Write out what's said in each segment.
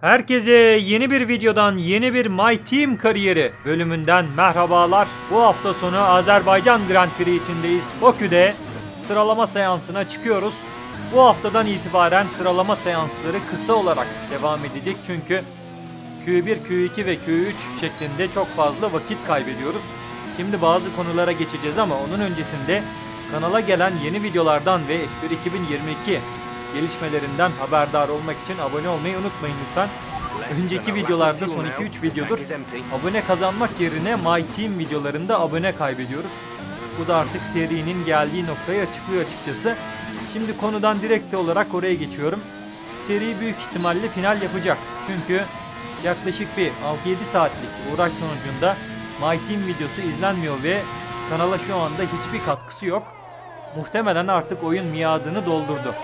Herkese yeni bir videodan yeni bir My Team kariyeri bölümünden merhabalar. Bu hafta sonu Azerbaycan Grand Prix'sindeyiz. Bakü'de sıralama seansına çıkıyoruz. Bu haftadan itibaren sıralama seansları kısa olarak devam edecek çünkü Q1, Q2 ve Q3 şeklinde çok fazla vakit kaybediyoruz. Şimdi bazı konulara geçeceğiz ama onun öncesinde kanala gelen yeni videolardan ve F1 2022 gelişmelerinden haberdar olmak için abone olmayı unutmayın lütfen. Önceki videolarda son 2-3 videodur abone kazanmak yerine My Team videolarında abone kaybediyoruz. Bu da artık serinin geldiği noktayı açıklıyor açıkçası. Şimdi konudan direkt olarak oraya geçiyorum. Seri büyük ihtimalle final yapacak. Çünkü yaklaşık bir 6-7 saatlik uğraş sonucunda My Team videosu izlenmiyor ve kanala şu anda hiçbir katkısı yok. Muhtemelen artık oyun miadını doldurdu.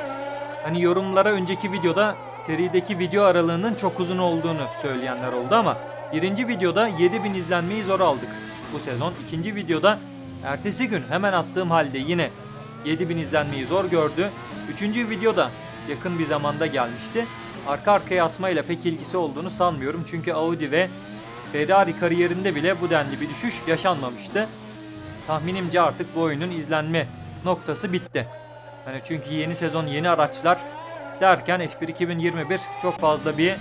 Hani yorumlara önceki videoda serideki video aralığının çok uzun olduğunu söyleyenler oldu ama birinci videoda 7000 izlenmeyi zor aldık bu sezon. İkinci videoda ertesi gün hemen attığım halde yine 7000 izlenmeyi zor gördü. Üçüncü videoda yakın bir zamanda gelmişti. Arka arkaya atmayla pek ilgisi olduğunu sanmıyorum. Çünkü Audi ve Ferrari kariyerinde bile bu denli bir düşüş yaşanmamıştı. Tahminimce artık bu oyunun izlenme noktası bitti. Hani çünkü yeni sezon yeni araçlar derken F1 2021 çok fazla bir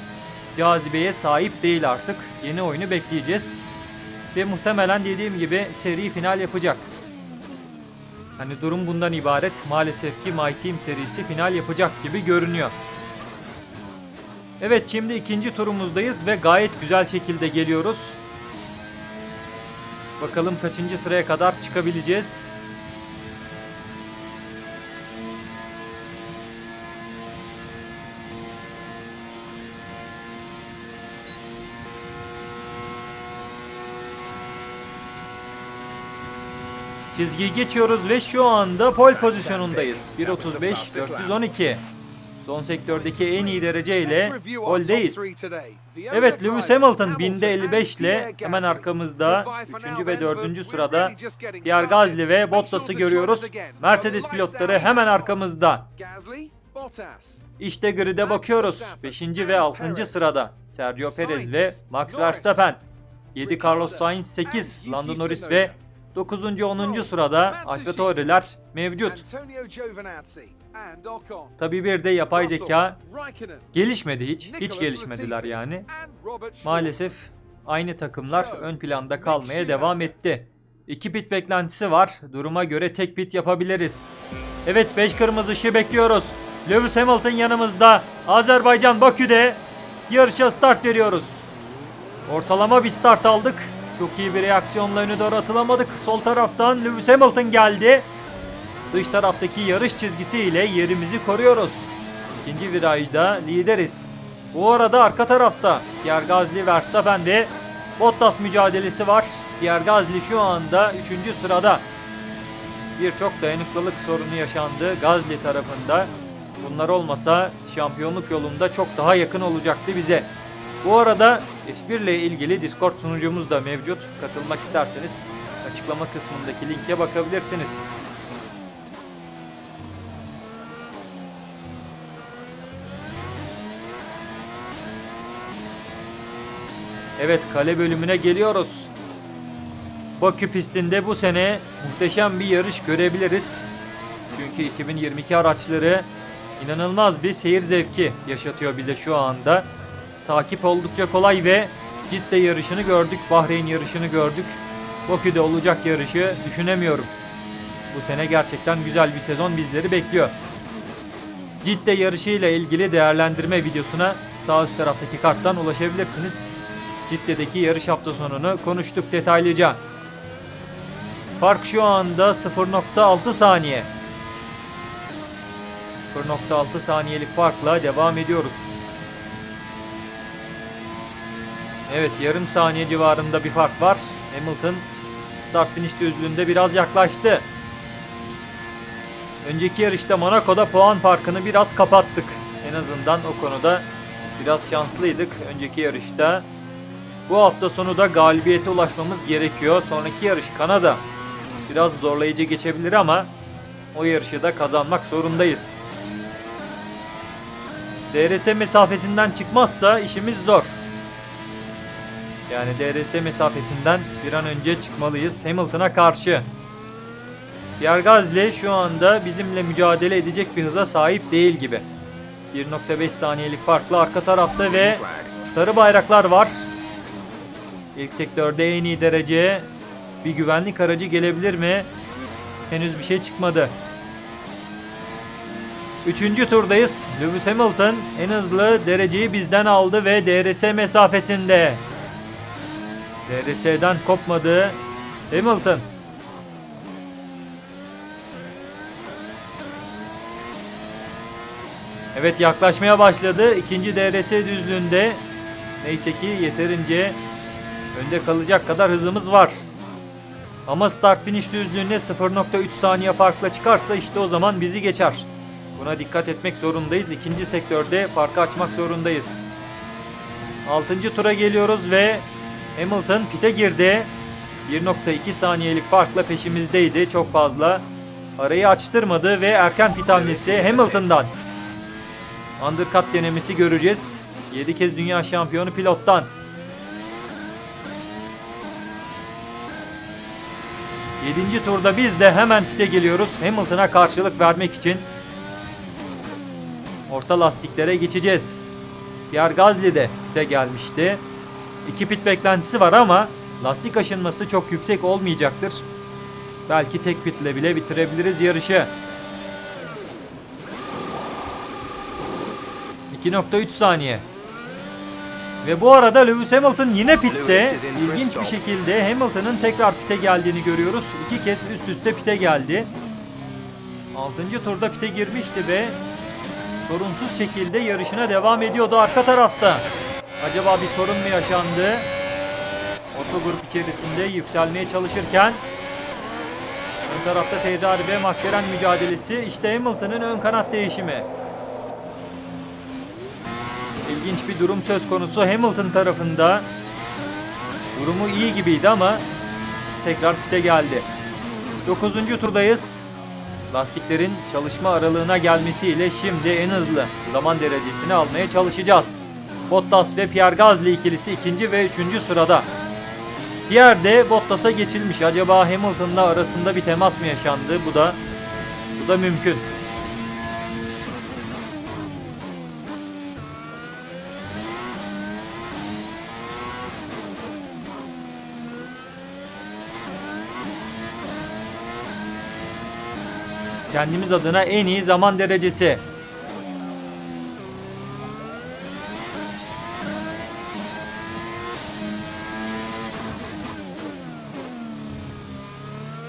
cazibeye sahip değil artık. Yeni oyunu bekleyeceğiz. Ve muhtemelen dediğim gibi seri final yapacak. Hani durum bundan ibaret. Maalesef ki My Team serisi final yapacak gibi görünüyor. Evet şimdi ikinci turumuzdayız ve gayet güzel şekilde geliyoruz. Bakalım kaçıncı sıraya kadar çıkabileceğiz. Çizgiyi geçiyoruz ve şu anda pol pozisyonundayız. 1.35 412. Son sektördeki en iyi dereceyle poldeyiz. Evet Lewis Hamilton binde 55 ile hemen arkamızda 3. ve 4. sırada Pierre Gasly ve Bottas'ı görüyoruz. Mercedes pilotları hemen arkamızda. İşte grid'e bakıyoruz. 5. ve 6. sırada Sergio Perez ve Max Verstappen. 7 Carlos Sainz 8 Lando Norris ve 9. 10. sırada AlphaTauri'ler mevcut. Tabi bir de yapay zeka gelişmedi hiç. Hiç gelişmediler yani. Maalesef aynı takımlar ön planda kalmaya devam etti. İki pit beklentisi var. Duruma göre tek pit yapabiliriz. Evet 5 kırmızı ışığı bekliyoruz. Lewis Hamilton yanımızda. Azerbaycan Bakü'de yarışa start veriyoruz. Ortalama bir start aldık. Çok iyi bir reaksiyonla öne doğru atılamadık. Sol taraftan Lewis Hamilton geldi. Dış taraftaki yarış çizgisiyle yerimizi koruyoruz. İkinci virajda lideriz. Bu arada arka tarafta Pierre Gasly Verstappen ve Bottas mücadelesi var. Pierre Gasly şu anda 3. sırada. Birçok dayanıklılık sorunu yaşandı Gasly tarafında. Bunlar olmasa şampiyonluk yolunda çok daha yakın olacaktı bize. Bu arada F1 ile ilgili Discord sunucumuz da mevcut. Katılmak isterseniz açıklama kısmındaki linke bakabilirsiniz. Evet kale bölümüne geliyoruz. Bakü pistinde bu sene muhteşem bir yarış görebiliriz. Çünkü 2022 araçları inanılmaz bir seyir zevki yaşatıyor bize şu anda. Takip oldukça kolay ve Cidde yarışını gördük, Bahreyn yarışını gördük. Bakü'de olacak yarışı düşünemiyorum. Bu sene gerçekten güzel bir sezon bizleri bekliyor. Cidde yarışıyla ilgili değerlendirme videosuna sağ üst taraftaki karttan ulaşabilirsiniz. Cidde'deki yarış hafta sonunu konuştuk detaylıca. Fark şu anda 0.6 saniye. 0.6 saniyelik farkla devam ediyoruz. Evet yarım saniye civarında bir fark var. Hamilton start finish düzlüğünde biraz yaklaştı. Önceki yarışta Monaco'da puan farkını biraz kapattık. En azından o konuda biraz şanslıydık önceki yarışta. Bu hafta sonu da galibiyete ulaşmamız gerekiyor. Sonraki yarış Kanada. Biraz zorlayıcı geçebilir ama o yarışı da kazanmak zorundayız. DRS mesafesinden çıkmazsa işimiz zor. Yani DRS mesafesinden bir an önce çıkmalıyız Hamilton'a karşı. Pierre Gasly şu anda bizimle mücadele edecek bir hıza sahip değil gibi. 1.5 saniyelik farklı arka tarafta ve sarı bayraklar var. İlk sektörde en iyi derece bir güvenlik aracı gelebilir mi? Henüz bir şey çıkmadı. Üçüncü turdayız. Lewis Hamilton en hızlı dereceyi bizden aldı ve DRS mesafesinde. DRS'den kopmadı. Hamilton. Evet yaklaşmaya başladı. İkinci DRS düzlüğünde. Neyse ki yeterince önde kalacak kadar hızımız var. Ama start finish düzlüğüne 0.3 saniye farkla çıkarsa işte o zaman bizi geçer. Buna dikkat etmek zorundayız. İkinci sektörde farkı açmak zorundayız. 6. tura geliyoruz ve Hamilton pite girdi. 1.2 saniyelik farkla peşimizdeydi. Çok fazla arayı açtırmadı ve erken pit hamlesi Hamilton'dan. Undercut denemesi göreceğiz. 7 kez dünya şampiyonu pilottan. Yedinci turda biz de hemen pite geliyoruz. Hamilton'a karşılık vermek için. Orta lastiklere geçeceğiz. Pierre Gasly de pite gelmişti. İki pit beklentisi var ama lastik aşınması çok yüksek olmayacaktır. Belki tek pitle bile bitirebiliriz yarışı. 2.3 saniye. Ve bu arada Lewis Hamilton yine pitte. İlginç bir şekilde Hamilton'ın tekrar pite geldiğini görüyoruz. İki kez üst üste pite geldi. 6. turda pite girmişti ve sorunsuz şekilde yarışına devam ediyordu arka tarafta. Acaba bir sorun mu yaşandı? Otogrup içerisinde yükselmeye çalışırken ön tarafta Ferrari ve McLaren mücadelesi. İşte Hamilton'ın ön kanat değişimi. İlginç bir durum söz konusu Hamilton tarafında. Durumu iyi gibiydi ama tekrar pite geldi. 9. turdayız. Lastiklerin çalışma aralığına gelmesiyle şimdi en hızlı zaman derecesini almaya çalışacağız. Bottas ve Pierre Gasly ikilisi ikinci ve üçüncü sırada. Pierre de Bottas'a geçilmiş. Acaba Hamilton'la arasında bir temas mı yaşandı? Bu da bu da mümkün. Kendimiz adına en iyi zaman derecesi.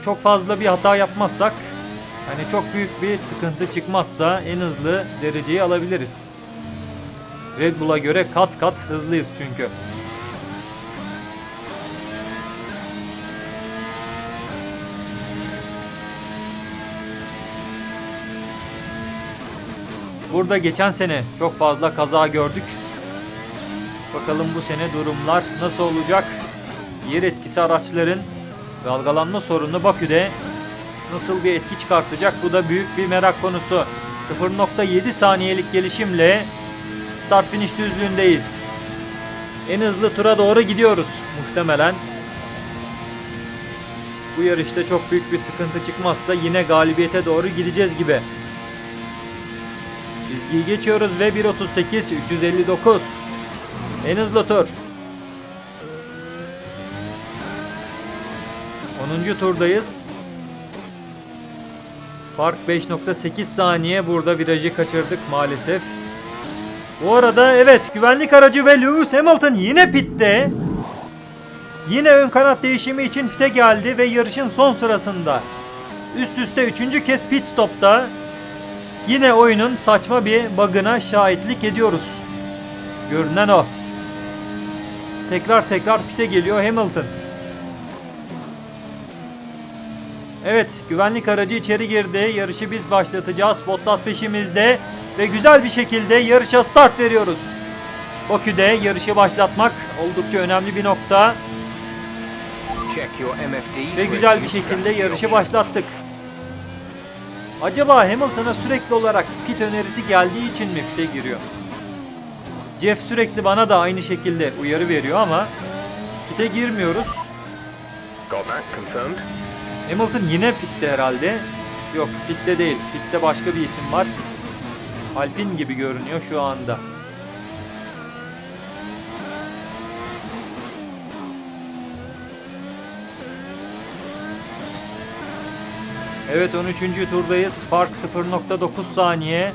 Çok fazla bir hata yapmazsak, hani çok büyük bir sıkıntı çıkmazsa en hızlı dereceyi alabiliriz. Red Bull'a göre kat kat hızlıyız çünkü. Burada geçen sene çok fazla kaza gördük. Bakalım bu sene durumlar nasıl olacak? Yer etkisi araçların dalgalanma sorunu Bakü'de nasıl bir etki çıkartacak? Bu da büyük bir merak konusu. 0.7 saniyelik gelişimle start finish düzlüğündeyiz. En hızlı tura doğru gidiyoruz muhtemelen. Bu yarışta çok büyük bir sıkıntı çıkmazsa yine galibiyete doğru gideceğiz gibi. Çizgiyi geçiyoruz ve 1.38 359. En hızlı tur. 10. turdayız. Fark 5.8 saniye. Burada virajı kaçırdık maalesef. Bu arada evet güvenlik aracı ve Lewis Hamilton yine pitte. Yine ön kanat değişimi için pite geldi ve yarışın son sırasında. Üst üste üçüncü kez pit stopta Yine oyunun saçma bir bug'ına şahitlik ediyoruz. Görünen o. Tekrar tekrar pite geliyor Hamilton. Evet güvenlik aracı içeri girdi. Yarışı biz başlatacağız. Bottas peşimizde. Ve güzel bir şekilde yarışa start veriyoruz. Bakü'de yarışı başlatmak oldukça önemli bir nokta. Ve güzel bir şekilde yarışı başlattık. Acaba Hamilton'a sürekli olarak pit önerisi geldiği için mi pite giriyor? Jeff sürekli bana da aynı şekilde uyarı veriyor ama pite girmiyoruz. Got that confirmed. Hamilton yine pitte herhalde. Yok pitte değil. Pitte başka bir isim var. Alpin gibi görünüyor şu anda. Evet 13. turdayız. Fark 0.9 saniye.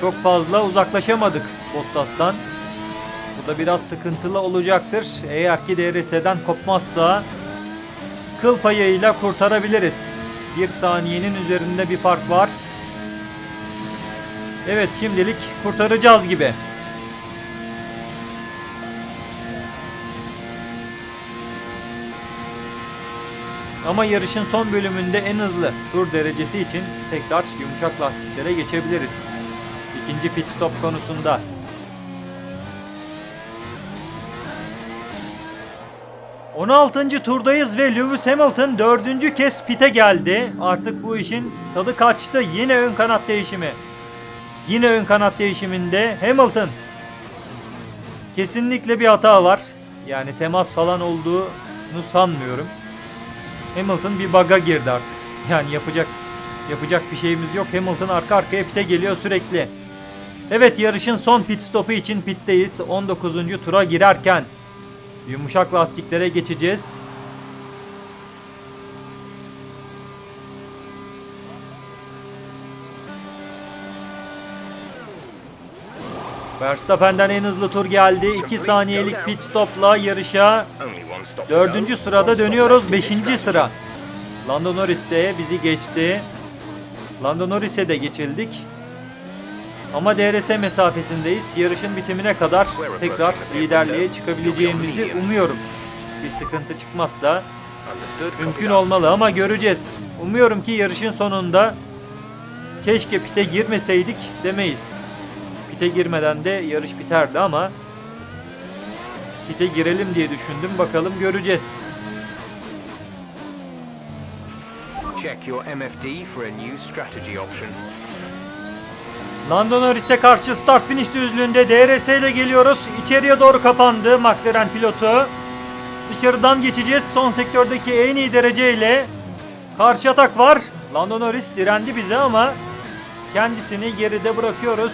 Çok fazla uzaklaşamadık Bottas'tan. Bu da biraz sıkıntılı olacaktır. Eğer ki DRS'den kopmazsa kıl payıyla kurtarabiliriz. Bir saniyenin üzerinde bir fark var. Evet şimdilik kurtaracağız gibi. Ama yarışın son bölümünde en hızlı tur derecesi için tekrar yumuşak lastiklere geçebiliriz. İkinci pit stop konusunda. ...16. turdayız ve Lewis Hamilton dördüncü kez pite geldi. Artık bu işin tadı kaçtı. Yine ön kanat değişimi. Yine ön kanat değişiminde Hamilton. Kesinlikle bir hata var. Yani temas falan olduğunu sanmıyorum. Hamilton bir bug'a girdi artık. Yani yapacak yapacak bir şeyimiz yok. Hamilton arka arkaya pite geliyor sürekli. Evet yarışın son pit stopu için pitteyiz. 19. tura girerken yumuşak lastiklere geçeceğiz. Verstappen'den en hızlı tur geldi. 2 saniyelik pit stopla yarışa Only one stop to Dördüncü go. sırada One stop dönüyoruz. left in this Beşinci strategy. sıra. Lando Norris de bizi geçti. Lando Norris'e de geçildik. Ama DRS mesafesindeyiz. Yarışın bitimine kadar tekrar liderliğe çıkabileceğimizi umuyorum. Bir sıkıntı çıkmazsa mümkün olmalı ama göreceğiz. Umuyorum ki yarışın sonunda keşke pite girmeseydik demeyiz. Pite girmeden de yarış biterdi ama pite girelim diye düşündüm. Bakalım göreceğiz. Check your MFD for a new strategy option. Lando Norris'e karşı start finish düzlüğünde DRS ile geliyoruz. İçeriye doğru kapandı McLaren pilotu. Dışarıdan geçeceğiz. Son sektördeki en iyi dereceyle karşı atak var. Lando Norris direndi bize ama kendisini geride bırakıyoruz.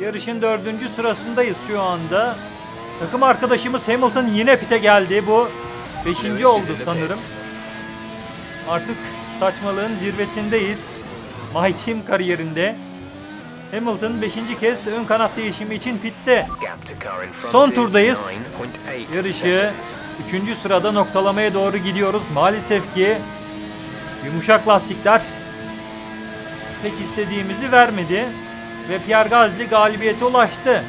Yarışın dördüncü sırasındayız şu anda. Takım arkadaşımız Hamilton yine pite geldi. Bu beşinci oldu sanırım. Artık saçmalığın zirvesindeyiz. My Team kariyerinde. Hamilton 5. kez ön kanat değişimi için pitte. Son turdayız. 9.8 Yarışı seconds. 3. sırada noktalamaya doğru gidiyoruz. Maalesef ki yumuşak lastikler pek istediğimizi vermedi. Ve Pierre Gasly galibiyete ulaştı.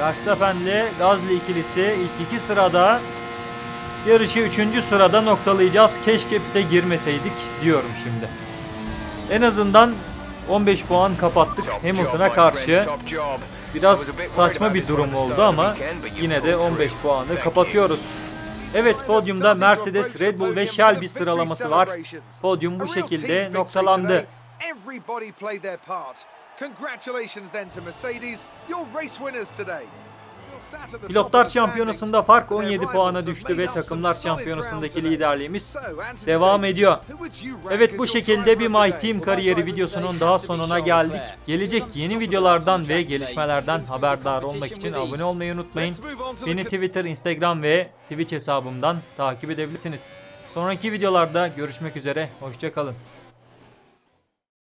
Verstappen'le Gasly ikilisi ilk iki sırada yarışı 3. sırada noktalayacağız. Keşke pite girmeseydik diyorum şimdi. En azından 15 puan kapattık Hamilton'a karşı. Biraz saçma bir durum oldu ama yine de pulled 15 through. puanı kapatıyoruz. Evet podyumda Mercedes, Red Bull ve Shelby sıralaması var. Podyum bu şekilde noktalandı. Congratulations then to Mercedes. Your race winners today. Pilotlar şampiyonasında fark their 17 rivals puana düştü ve takımlar şampiyonasındaki liderliğimiz devam ediyor. Evet bu şekilde bir My Team kariyeri videosunun daha sonuna geldik. Gelecek yeni videolardan ve gelişmelerden haberdar olmak için abone olmayı unutmayın. Beni Twitter, Instagram ve Twitch hesabımdan takip edebilirsiniz. Sonraki videolarda görüşmek üzere. Hoşçakalın.